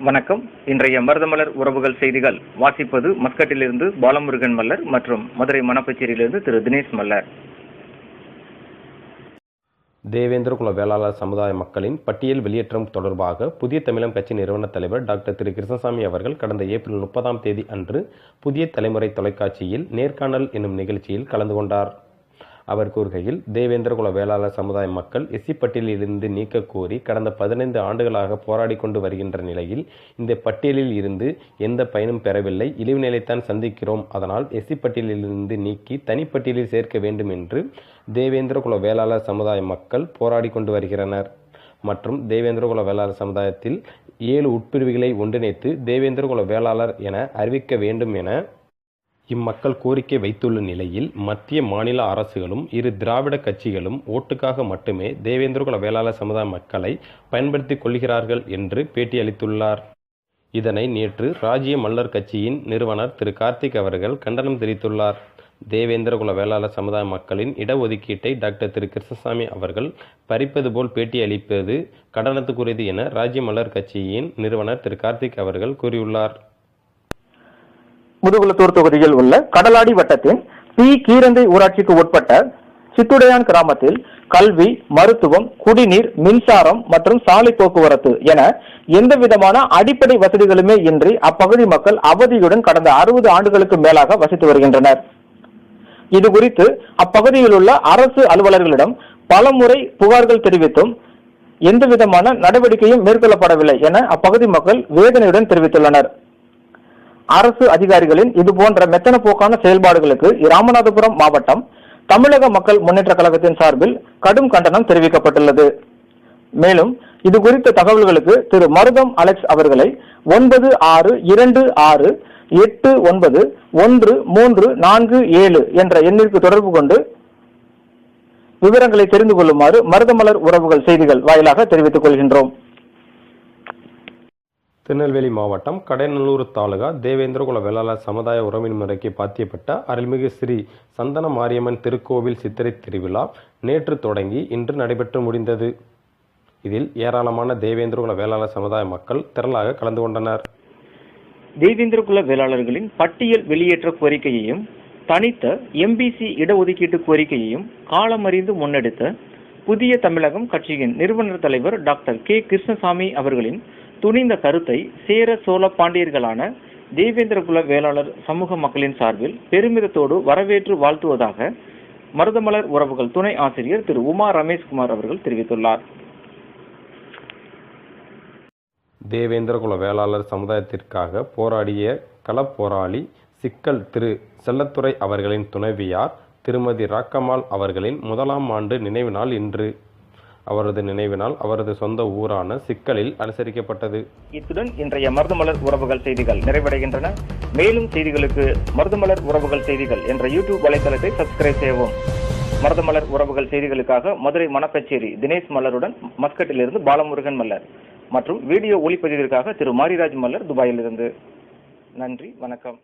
வணக்கம். இன்றைய மருதமலர் உறவுகள் செய்திகள். வாசிப்பது மஸ்கட்டிலிருந்து பாலமுருகன் மல்லர் மற்றும் மதுரை மணப்பச்சேரியிலிருந்து திரு தினேஷ் மல்லர். தேவேந்திர குல வேளாளர் சமுதாய மக்களின் பட்டியல் வெளியேற்றம் தொடர்பாக புதிய தமிழம் கட்சி நிறுவன தலைவர் டாக்டர் திரு கிருஷ்ணசாமி அவர்கள் கடந்த ஏப்ரல் முப்பதாம் தேதி அன்று புதிய தலைமுறை தொலைக்காட்சியில் நேர்காணல் என்னும் நிகழ்ச்சியில் கலந்து கொண்டார். அவர் கூறுகையில் தேவேந்திரகுல வேளாளர் சமுதாய மக்கள் எஸ்சி பட்டியலிலிருந்து நீக்க கோரி கடந்த பதினைந்து ஆண்டுகளாக போராடி கொண்டு வருகின்ற நிலையில் இந்த பட்டியலில் இருந்து எந்த பயனும் பெறவில்லை. இழிவுநிலைத்தான் சந்திக்கிறோம். அதனால் எஸ்சிப்பட்டியலிலிருந்து நீக்கி தனிப்பட்டியலில் சேர்க்க வேண்டும் என்று தேவேந்திரகுல வேளாளர் சமுதாய மக்கள் போராடி கொண்டு வருகிறனர். மற்றும் தேவேந்திரகுல வேளாளர் சமுதாயத்தில் ஏழு உட்பிரிவுகளை ஒன்றிணைத்து தேவேந்திரகுல வேளாளர் என அறிவிக்க வேண்டும் என இம்மக்கள் கோரிக்கை வைத்துள்ள நிலையில் மத்திய மாநில அரசுகளும் இரு திராவிட கட்சிகளும் ஓட்டுக்காக மட்டுமே தேவேந்திரகுல வேளாளர் சமுதாய மக்களை பயன்படுத்திக் கொள்கிறார்கள் என்று பேட்டியளித்துள்ளார். இதனை நேற்று ராஜ்ய மல்லர் கட்சியின் நிறுவனர் திரு கார்த்திக் அவர்கள் கண்டனம் தெரிவித்துள்ளார். தேவேந்திரகுல வேளாளர் சமுதாய மக்களின் இடஒதுக்கீட்டை டாக்டர் திரு கிருஷ்ணசாமி அவர்கள் பறிப்பது போல் பேட்டி அளிப்பது கடனத்துக்குரியது என ராஜ்ய மல்லர் கட்சியின் நிறுவனர் திரு கார்த்திக் அவர்கள் கூறியுள்ளார். முதுகுளத்தூர் தொகுதியில் உள்ள கடலாடி வட்டத்தின் பி. கீரந்தை ஊராட்சிக்கு உட்பட்ட சித்துடையான் கிராமத்தில் கல்வி மருத்துவம் குடிநீர் மின்சாரம் மற்றும் சாலை போக்குவரத்து என எந்த விதமான அடிப்படை வசதிகளுமே இன்றி அப்பகுதி மக்கள் அவதியுடன் கடந்த அறுபது ஆண்டுகளுக்கு மேலாக வசித்து வருகின்றனர். இது குறித்து அப்பகுதியில் உள்ள அரசு அலுவலர்களிடம் பலமுறை புகார்கள் தெரிவித்தும் எந்த விதமான நடவடிக்கையும் மேற்கொள்ளப்படவில்லை என அப்பகுதி மக்கள் வேதனையுடன் தெரிவித்துள்ளனர். அரசு அதிகாரிகளின் இதுபோன்ற மெத்தன போக்கான செயல்பாடுகளுக்கு ராமநாதபுரம் மாவட்டம் தமிழக மக்கள் முன்னேற்ற கழகத்தின் சார்பில் கடும் கண்டனம் தெரிவிக்கப்பட்டுள்ளது. மேலும் இது குறித்த தகவல்களுக்கு திரு மருதம் அலெக்ஸ் அவர்களை ஒன்பது ஆறு இரண்டு ஆறு எட்டு ஒன்பது ஒன்று மூன்று நான்கு ஏழு என்ற எண்ணிற்கு தொடர்பு கொண்டு விவரங்களை தெரிந்து கொள்ளுமாறு மருதமலர் உறவுகள் செய்திகள் வாயிலாக தெரிவித்துக் கொள்கின்றோம். திருநெல்வேலி மாவட்டம் கடைநல்லூர் தாலுகா தேவேந்திரகுல வேளாளர் சமுதாய உறவின் முறைக்கு பாத்தியப்பட்ட அருள்மிகு ஸ்ரீ சந்தன மாரியம்மன் திருக்கோவில் சித்திரை திருவிழா நேற்று தொடங்கி இன்று நடைபெற்று முடிந்தது. இதில் ஏராளமான தேவேந்திரகுல வேளாளர் சமுதாய மக்கள் திரளாக கலந்து கொண்டனர். தேவேந்திரகுல வேளாளர்களின் பட்டியல் வெளியேற்ற கோரிக்கையையும் தனித்த எம்பிசி இடஒதுக்கீட்டு கோரிக்கையையும் காலமறிந்து முன்னெடுத்த புதிய தமிழகம் கட்சியின் நிறுவனர் தலைவர் டாக்டர் கே. கிருஷ்ணசாமி அவர்களின் துணிந்த கருத்தை சேர சோழ பாண்டியர்களான தேவேந்திரகுல வேளாளர் சமூக மக்களின் சார்பில் பெருமிதத்தோடு வரவேற்று வாழ்த்துவதாக மருதமலர் உறவுகள் துணை ஆசிரியர் திரு உமா ரமேஷ்குமார் அவர்கள் தெரிவித்துள்ளார். தேவேந்திரகுல வேளாளர் சமுதாயத்திற்காக போராடிய களப்போராளி சிக்கல் திரு செல்லத்துறை அவர்களின் துணைவியார் திருமதி ராக்கம்மாள் அவர்களின் முதலாம் ஆண்டு நினைவு நாள் இன்று. அவரது நினைவினால் அவரது சொந்த ஊரான சிக்கலில் அனுசரிக்கப்பட்டது. இத்துடன் இன்றைய மருதமலர் உறவுகள் செய்திகள் நிறைவடைகின்றன. மேலும் செய்திகளுக்கு மருதமலர் உறவுகள் செய்திகள் என்ற யூடியூப் வலைதளத்தை சப்ஸ்கிரைப் செய்யவும். மருதமலர் உறவுகள் செய்திகளுக்காக மதுரை மணப்பச்சேரி தினேஷ் மல்லருடன் மஸ்கட்டிலிருந்து பாலமுருகன் மல்லர் மற்றும் வீடியோ ஒளிப்பதிவிற்காக திரு மாரிராஜ் மல்லர் துபாயிலிருந்து. நன்றி வணக்கம்.